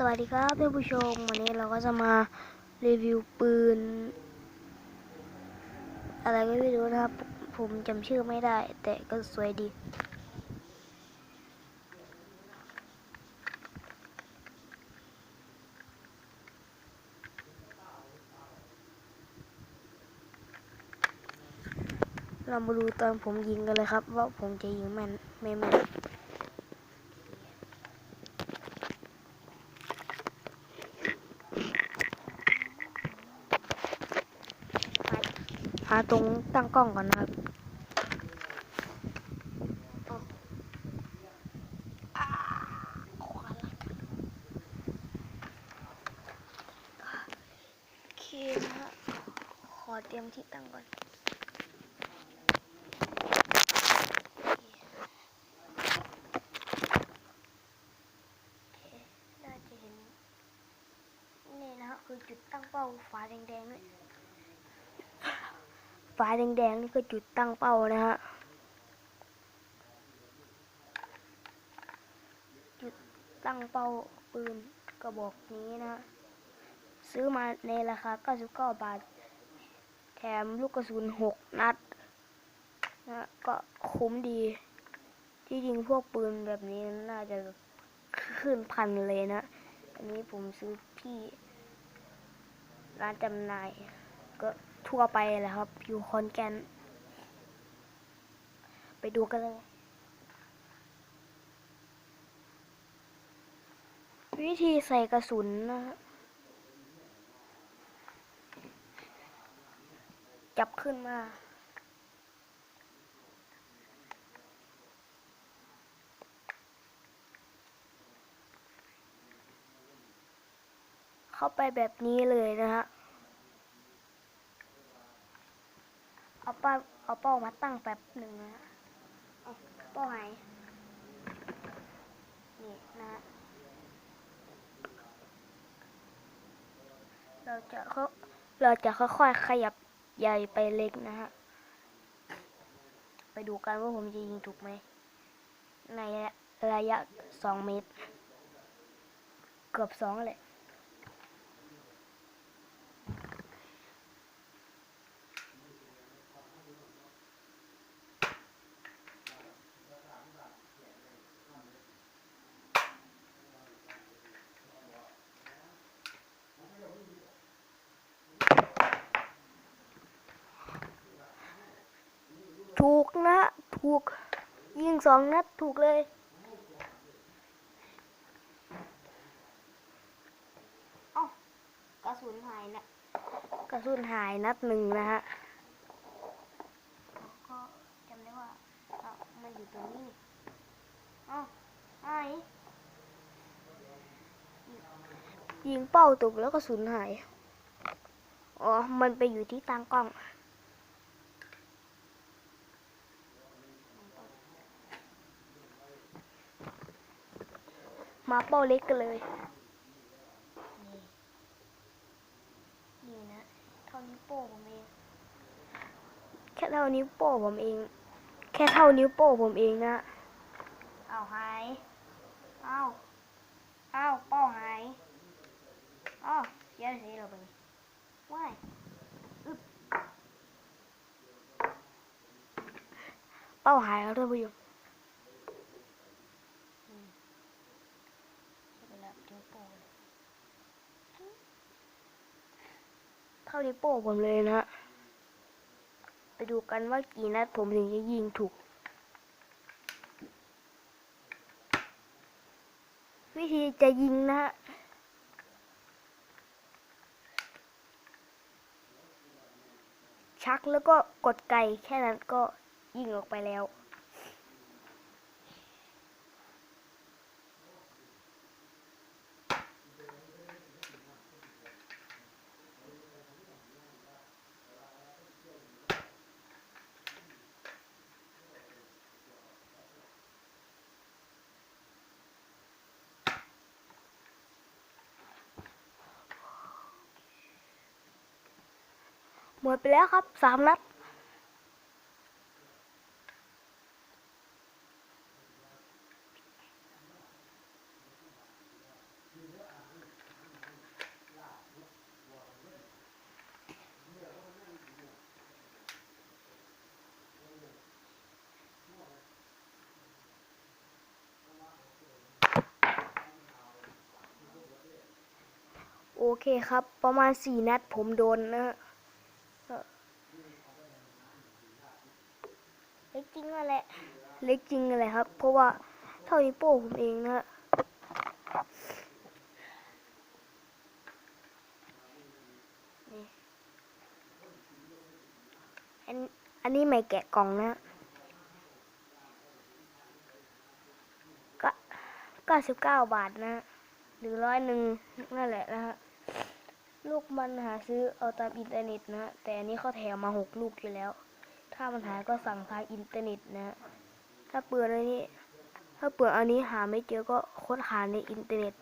สวัสดีครับท่านผู้ชมวันนี้เราก็จะมารีวิวปืน อะไรก็ไม่รู้นะครับ ผมจำชื่อไม่ได้ แต่ก็สวยดี เรามาดูตอนผมยิงกันเลยครับ ว่าผมจะยิงแม่นไม่แม่น หาตรงตั้งกล้องก่อนนะครับขวาหลังโอเคนะขอเตรียมที่ตั้งก่อนเน่าจะเห็น นี่นะฮะคือจุดตั้งเป้าฟ้าแดงๆด้วย ฟ้าแดงๆนี่ก็จุดตั้งเป้านะฮะ จุดตั้งเป้าปืนกระบอกนี้นะ ซื้อมาในราคา 99 บาท แถมลูกกระสุน 6 นัดนะก็คุ้มดี ที่จริงพวกปืนแบบนี้น่าจะขึ้นพันเลยนะ อันนี้ผมซื้อที่ร้านจำหน่ายก็ ทั่วไปแหละครับ อยู่คอนแกน ไปดูกันเลย วิธีใส่กระสุนนะฮะจับขึ้นมาเข้าไปแบบนี้เลยนะฮะ เอาเป้าเอาเป้ามาตั้งแป๊บหนึ่งนะเอาเป้าหายนี่นะเราจะเราจะค่อยๆขยับใหญ่ไปเล็กนะฮะไปดูกันว่าผมจะยิงถูกไหมในระยะสองเมตร เกือบสองเลย ถูกนะ ถูก ยิงสองนัดถูกเลย เอ้ากระสุนหายนะ กระสุนหายนัดหนึ่งนะฮะก็จำได้ว่าเอ้ามันอยู่ตรงนี้นี่เอ้าหายยิงเป้าตกแล้วกระสุนหาย อ๋อ มันไปอยู่ที่ตั้งกล้อง มาเป้าเล็กกันเลยนี่นี่นะเท่านิ้วโป้งผมเอง แค่เท่านิ้วโป้งผมเอง แค่เท่านิ้วโป้งผมเองนะ เอาหาย เอาเอาเป้าหายเอาเสียสีเราไปนี่ว้ายอึ๊บเป้าหายแล้วท่านผู้ชม วลานิ้วโป้งเท่านิ้วโป้งผมเลยนะฮะไปดูกันว่ากี่นัดผมถึงจะยิงถูก วิธีจะยิงนะฮะชักแล้วก็กดไกแค่นั้นก็ยิงออกไปแล้ว มดไปแล้วครับสามนัดโอเคครับ ประมาณสี่นัดผมโดนนะ ล็กจริงนั่นแหละเล็กจริงอะไรครับ เพราะว่าเท่านิ้วโป้ผมเองนะฮะนี่อันอันนี้ไม่แกะกล่องนะก็เก้าสิบเก้าบาทนะหรือร้อยหนึ่งนั่นแหละนะฮะลูกมันหาซื้อเอาตามอินเทอร์เน็ตนะ แต่อันนี้เขาแถมมาหกลูกอยู่แล้ว ถ้ามันหายก็สั่งทางอินเทอร์เน็ตนะฮะถ้าเปลือกอันนี้ ถ้าเปลือกอันนี้หาไม่เจอก็ค้นหาในอินเทอร์เน็ต